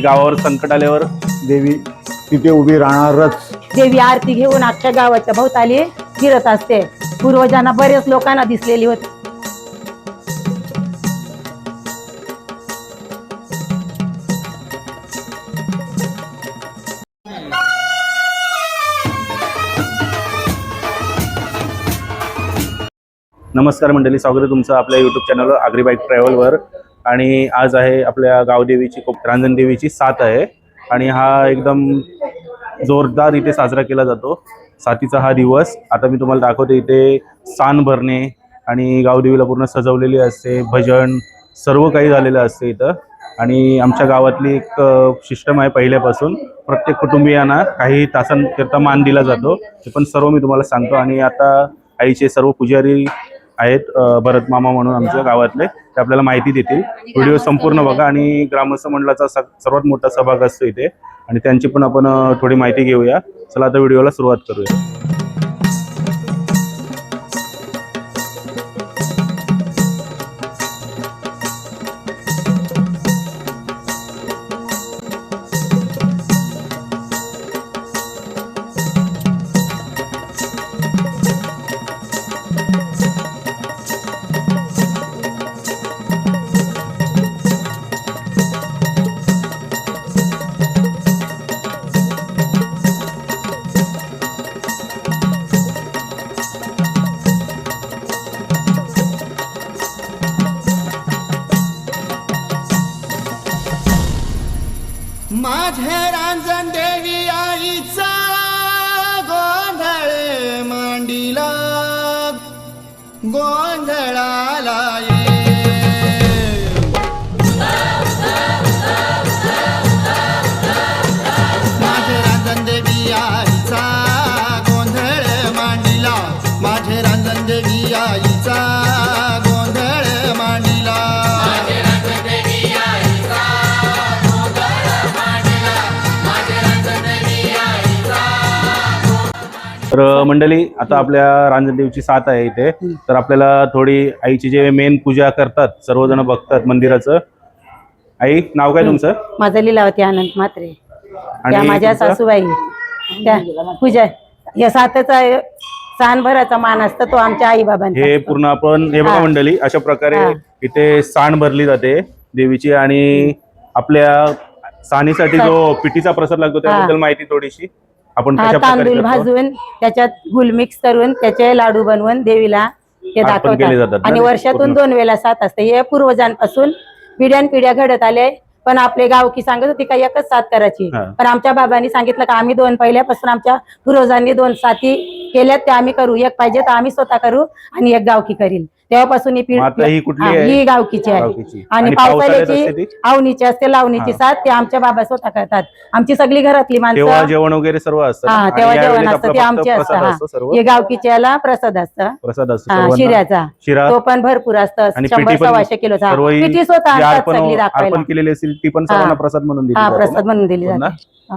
की गावावर संकट आल्यावर देवी तिथे उभी राहणारच. देवी आरती घेऊन अख्ख्या गावाच्या भोवताली फिरत असते. पूर्वजांना बरेच लोकांना दिसलेली होती. नमस्कार मंडळी स्वागत आहे तुमचं आपल्या युट्यूब चॅनलवर आगरी बाईक ट्रॅव्हलवर आणि आज आहे आपल्या गावदेवीची खूप रांजण देवीची साथ आहे. आणि हा एकदम जोरदार इथे साजरा केला जातो. साथीचा हा दिवस. आता मी तुम्हाला दाखवते इथे सान भरणे आणि गावदेवीला पूर्ण सजवलेली असते. भजन सर्व काही झालेलं असते इथं. आणि आमच्या गावातली एक सिस्टम आहे पहिल्यापासून. प्रत्येक कुटुंबियांना काही तासांकरता मान दिला जातो. ते पण सर्व मी तुम्हाला सांगतो. आणि आता आईचे सर्व पुजारी आहेत भरतमामा भरत मामा म्हणून आमच्या गावातले. ते आपल्याला माहिती देतील. व्हिडिओ संपूर्ण बघा आणि ग्रामस्थ मंडळाचा सर्वात मोठा सहभाग असतो इथे. आणि त्यांची पण आपण थोडी माहिती घेऊया. चला आता व्हिडिओला सुरुवात करूया. गोंधळाला तर मंडळी आता आपल्या रांजणदेवीची साथ आहे इथे. तर आपल्याला थोडी आईची जे मेन पूजा करतात सर्वजण बघतात मंदिराचं. आई नाव काय तुमचं? माझं लिलावती आनंद त्या आणि माझ्या? सासूबाई. त्या पूजा या सातचा भराचा मान असतो तो आमच्या आई हे बाबांचा पूर्ण आपण हे बघा हा. मंडळी अशा प्रकारे हा. इथे साण भरली जाते देवीची आणि आपल्या साणीसाठी जो पिठीचा प्रसाद लागतो त्याबद्दल माहिती थोडीशी. आपण कशा प्रकारे तांदूळ करतो? भाजून त्याच्यात गुल मिक्स करून त्याचे लाडू बनवून देवीला हे अर्पण केले जातात दाखवतात ना? आणि वर्षातून पूर्ण. दोन वेळा साथ असते हे पूर्वजांपासून पिढ्यान पिढ्या घडत आले पण आपले गावकी सांगत होती का एकच साथ करायची हा. पण आमच्या बाबांनी सांगितलं का आम्ही दोन पहिल्यापासून आमच्या पूर्वजांनी दोन साथी केल्यात ते आम्ही करू एक पाहिजे तर आम्ही स्वतः करू आणि एक गावकी करील तेव्हापासून ही आता ही कुठली हा, आहे? ही गावकीची आहे गावकीची. आणि आणि पावसाळ्यात पावसाळ्याची असते ती? आवनीची असते लावणीची हा. साथ ते आमच्या बाबा स्वतः करतात आमची सगळी घरातली तेव्हा माणसं जेवण वगैरे सर्व असतं ना? हा आणि तेव्हा जेवण असतं आपला ते फक्त आमचे असतं प्रसाद हा असतो सर्व हे गावकीच्याला प्रसाद असतं प्रसाद असतो हा, सर्वांना. शिऱ्याचा शिरा तो पण भरपूर असतं आणि शंभर पिठी पण सव्वाशे किलोचा सर्व ही पिठी स्वतः जी आणतात अर्पण सगळी अर्पण दाखवायला केलेली असेल ती पण. सर्वांना प्रसाद म्हणून दिली हा जाते प्रसाद? म्हणून दिली हो ना? जाते हा.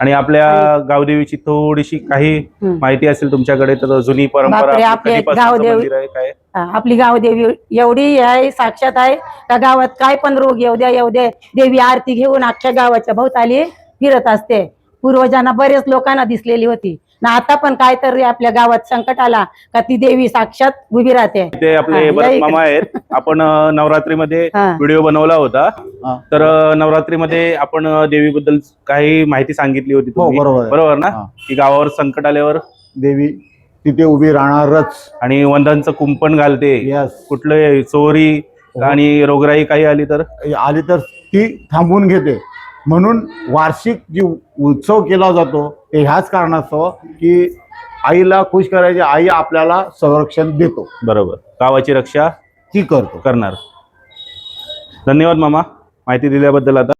आणि आपल्या गावदेवीची थोडीशी काही. माहिती असेल तुमच्याकडे तर जुनी परंपरा आपली गावदेवी- काय आपली गाव देवी एवढी आहे साक्षात आहे. का गावात काय पण रोग येऊ द्या येऊ द्या. देवी आरती घेऊन अख्ख्या गावाच्या भोवताली फिरत असते. पूर्वजांना बरेच लोकांना दिसलेली होती. ना आता पण काय तरी आपल्या गावात संकट आला का ती देवी साक्षात उभी राहते ते आपले हा, भरत लई- मामा आहेत आपण अ, नवरात्रीमध्ये हा. व्हिडिओ बनवला होता हा. तर अ, नवरात्रीमध्ये आपण अ, देवीबद्दल काही माहिती सांगितली होती हो, तुम्ही. बरोबर आहे. बरोबर ना हा. की गावावर संकट आल्यावर देवी तिथे उभी राहणारच आणि वंदांचं कुंपण घालते यस कुठलं चोरी हो. आणि रोगराई काही आली तर आली तर ती थांबवून घेते म्हणून वार्षिक जी उत्सव केला जातो ते ह्याच कारणास्तव की आईला खुश करायची आई आपल्याला संरक्षण देतो. बरोबर. गावाची रक्षा ती करतो. करणार. धन्यवाद मामा. माहिती दिल्याबद्दल आता.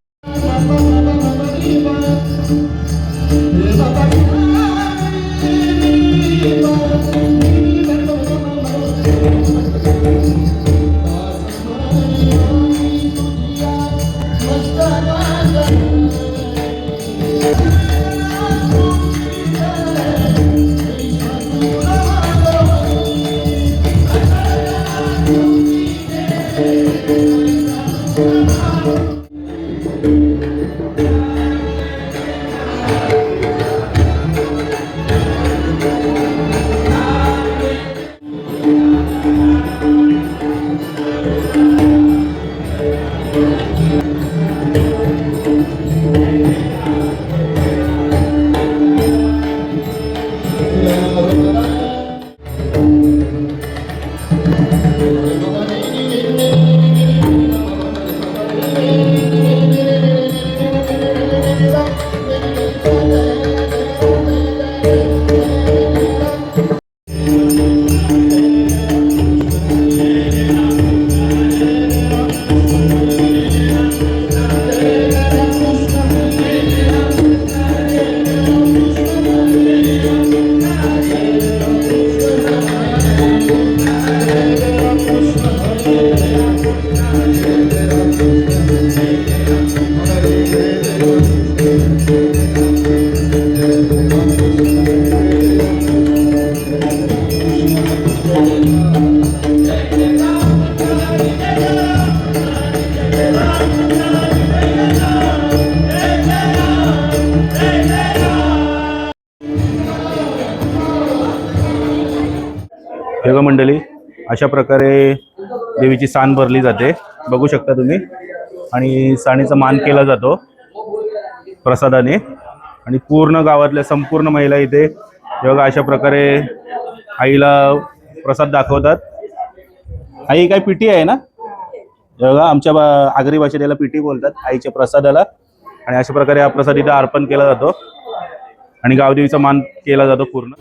अशा प्रकारे देवीची सान भरली जाते. बघू शकता तुम्ही. आणि साणीचा मान केला जातो प्रसादाने. आणि पूर्ण गावातल्या संपूर्ण महिला इथे बघा अशा प्रकारे आईला प्रसाद दाखवतात. आई काय पिठी आहे ना? बघा आमच्या बा- आगरी भाषेत याला पिठी बोलतात आईच्या प्रसादाला. आणि अशा प्रकारे हा प्रसाद इथं अर्पण केला जातो. आणि गावदेवीचा मान केला जातो पूर्ण.